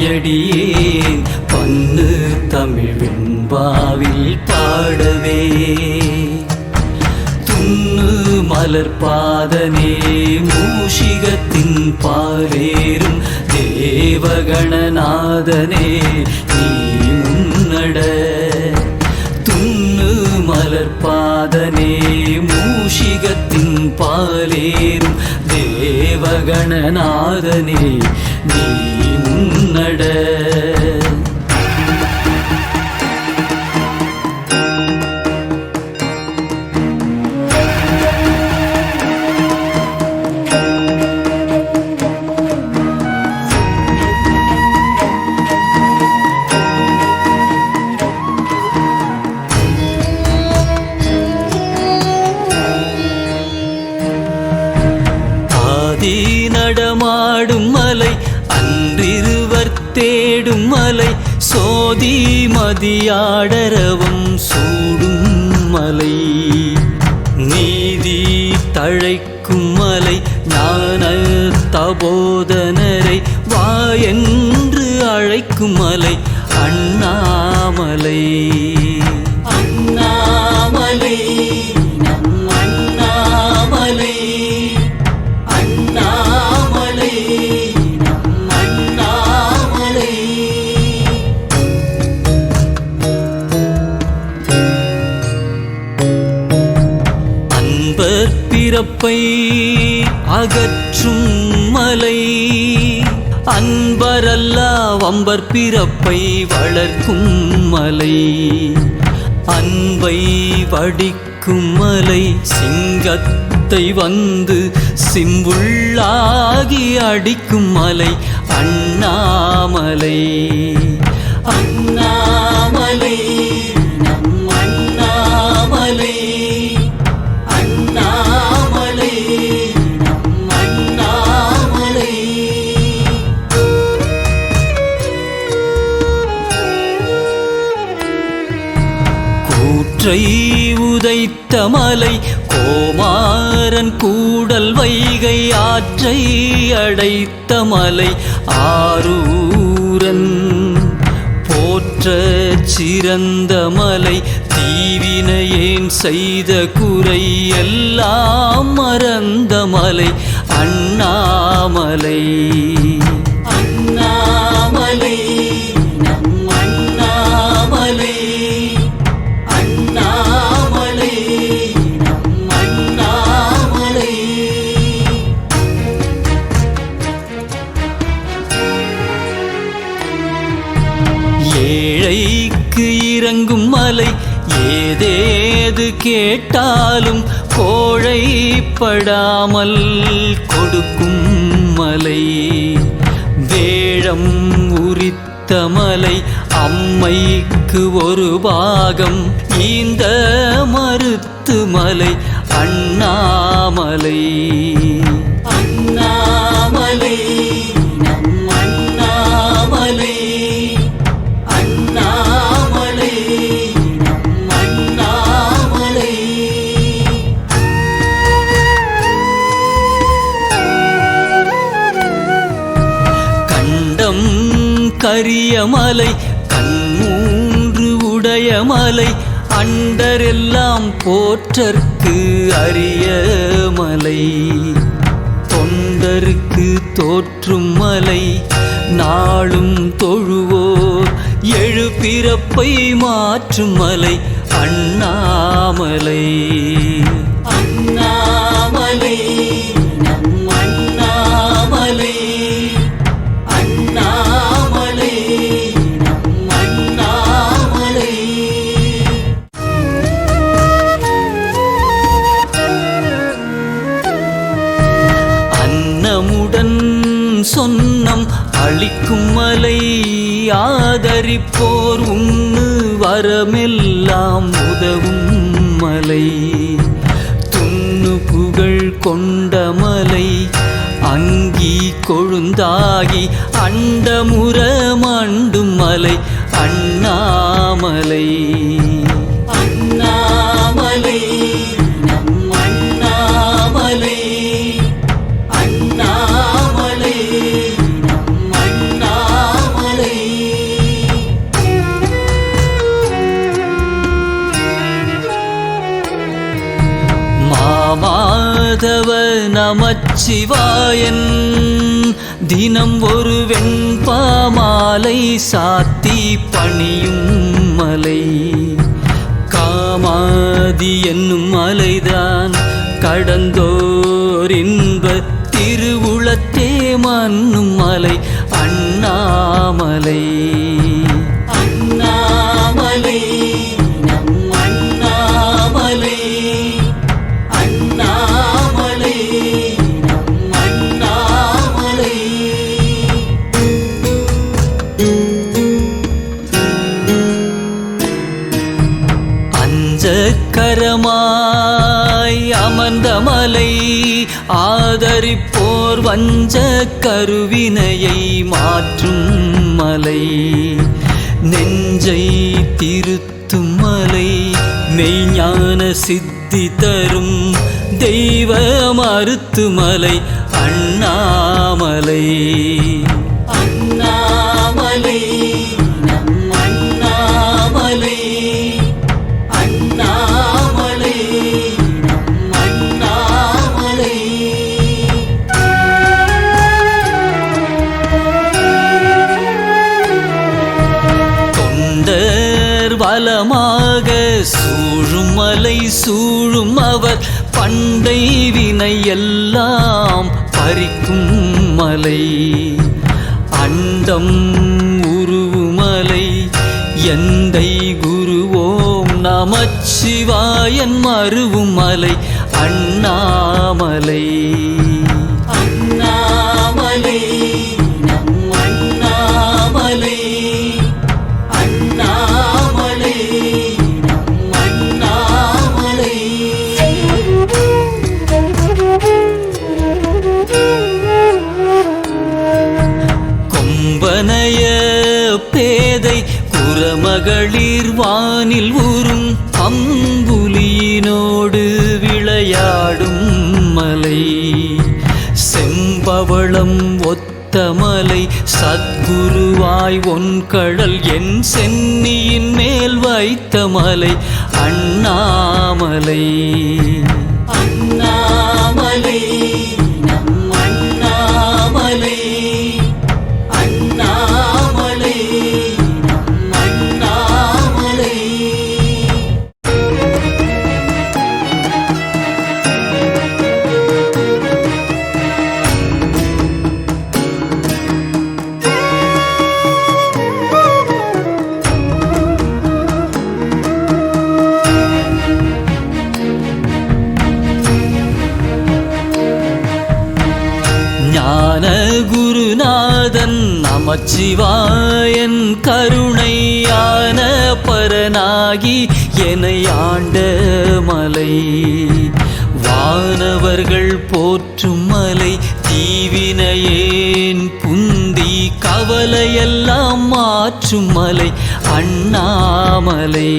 தாயடியே பண்ணு தமிழ் வெண்பாவில் பாடவே. துண்ணு மலர்பாதனே மூஷிகத்தின் பாலேறும் தேவகணநாதனே நீ முன்னட. துண்ணு மலர்பாதனே மூஷிகத்தின் பாலேறும் தேவகணநாதனே நீ நட. நடமாடும் மலை அன்றிருவ தேடும் மலை சோதி மதியாடரவம் சூடும் மலை. நீதி தழைக்கும் மலை ஞான தபோதனரை வா என்று அழைக்கும் மலை அண்ணாமலை அண்ணாமலை. அன்பர் அகற்றும் மலை. அன்பரல்லா வம்பர் பிறப்பை வளர்க்கும் மலை. அன்பை வடிக்கும் மலை சிங்கத்தை வந்து சிம்புள்ளாகி அடிக்கும் மலை அண்ணாமலை. அண்ணாமலை. மலை கோமாரன் கூடல் வைகை ஆற்றை அடைத்த மலை ஆரூரன் போற்ற சிறந்த மலை தீவினையேன் செய்த குறை எல்லாம் மறந்த மலை அண்ணாமலை. ஏழைக்கு இறங்கும் மலை ஏதேது கேட்டாலும் கோழைப்படாமல் கொடுக்கும் மலை. வேழம் உரித்த மலை அம்மைக்கு ஒரு பாகம். இந்த மறுத்து மலை அண்ணாமலை. அண்ணாமலை. கரிய மலை கண்மூன்று உடைய மலை அண்டரெல்லாம் போற்றற்கு அரிய மலை. தொண்டருக்கு தோற்றும் மலை நாளும் தொழுவோர் எழுப்பிறப்பை மாற்றும் மலை அண்ணாமலை அண்ணாமலை. ஆதரிப்போர் உண்ணு வரமெல்லாம் உதவும் மலை. துண்ணு புகழ் கொண்ட மலை அங்கி கொழுந்தாகி அண்டமுற மண்டும் மலை அண்ணாமலை. அண்ணாமலை மாதவ நமச்சிவாயன். தினம் ஒரு வெண்பாமாலை சாத்தி பணியும் மலை. காமாதி என்னும் மலைதான் கடந்தோர் இன்ப திருவுளத்தே மன்னும் மலை அண்ணாமலை. ஆதரிப்போர் வஞ்ச கருவினையை மாற்றும் மலை. நெஞ்சை திருத்தும் மலை மெய்ஞான சித்தி தரும் தெய்வ மருத்துமலை அண்ணாமலை. சூழும் அவர் பண்டை வினை எல்லாம் பறிக்கும் மலை. அண்டம் உருவுமலை எந்தை குருவோம் நமச்சிவாயன் மருவும் மலை அண்ணாமலை. மகளிர் வானில் ஊறும் அம்புலியினோடு விளையாடும் மலை. செம்பவளம் ஒத்த மலை சத்குருவாய் ஒன் கடல் என் சென்னியின் மேல் வைத்த மலை அண்ணாமலை. அண்ணாமலை. குருநாதன் நமச்சிவாயன் கருணையான பரனாகி என்னை ஆண்ட மலை. வானவர்கள் போற்றும் மலை தீவினையேன் புந்தி கவலையெல்லாம் மாற்றும் மலை அண்ணாமலை.